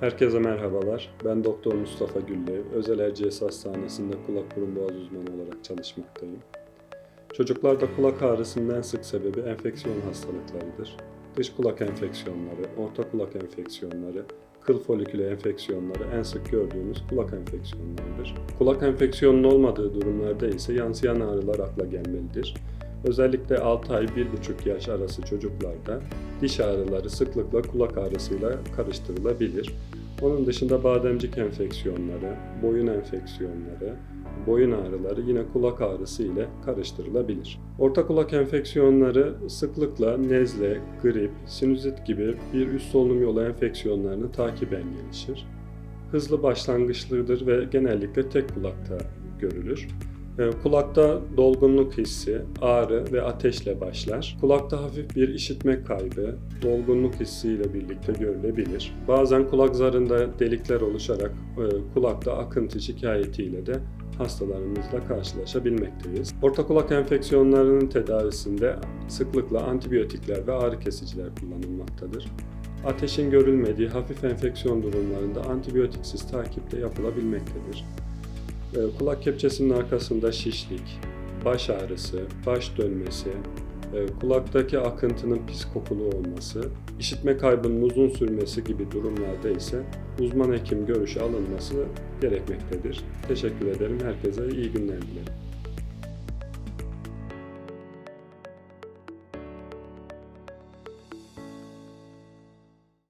Herkese merhabalar. Ben Doktor Mustafa Güllü. Özel Erciyes Hastanesi'nde kulak burun boğaz uzmanı olarak çalışmaktayım. Çocuklarda kulak ağrısının en sık sebebi enfeksiyon hastalıklarıdır. Dış kulak enfeksiyonları, orta kulak enfeksiyonları, kıl folikülü enfeksiyonları en sık gördüğümüz kulak enfeksiyonlarıdır. Kulak enfeksiyonun olmadığı durumlarda ise yansıyan ağrılar akla gelmelidir. Özellikle 6 ay 1,5 yaş arası çocuklarda diş ağrıları sıklıkla kulak ağrısıyla karıştırılabilir. Onun dışında bademcik enfeksiyonları, boyun enfeksiyonları, boyun ağrıları yine kulak ağrısı ile karıştırılabilir. Orta kulak enfeksiyonları sıklıkla nezle, grip, sinüzit gibi bir üst solunum yolu enfeksiyonlarını takiben gelişir. Hızlı başlangıçlıdır ve genellikle tek kulakta görülür. Ee, Kulakta dolgunluk hissi, ağrı ve ateşle başlar. Kulakta hafif bir işitme kaybı, dolgunluk hissiyle birlikte görülebilir. Bazen kulak zarında delikler oluşarak e, kulakta akıntı şikayetiyle de hastalarımızla karşılaşabilmekteyiz. Orta kulak enfeksiyonlarının tedavisinde sıklıkla antibiyotikler ve ağrı kesiciler kullanılmaktadır. Ateşin görülmediği hafif enfeksiyon durumlarında antibiyotiksiz takip de yapılabilmektedir. E, Kulak kepçesinin arkasında şişlik, baş ağrısı, baş dönmesi, e, kulaktaki akıntının pis kokulu olması, işitme kaybının uzun sürmesi gibi durumlarda ise uzman hekim görüşü alınması gerekmektedir. Teşekkür ederim. Herkese iyi günler dilerim.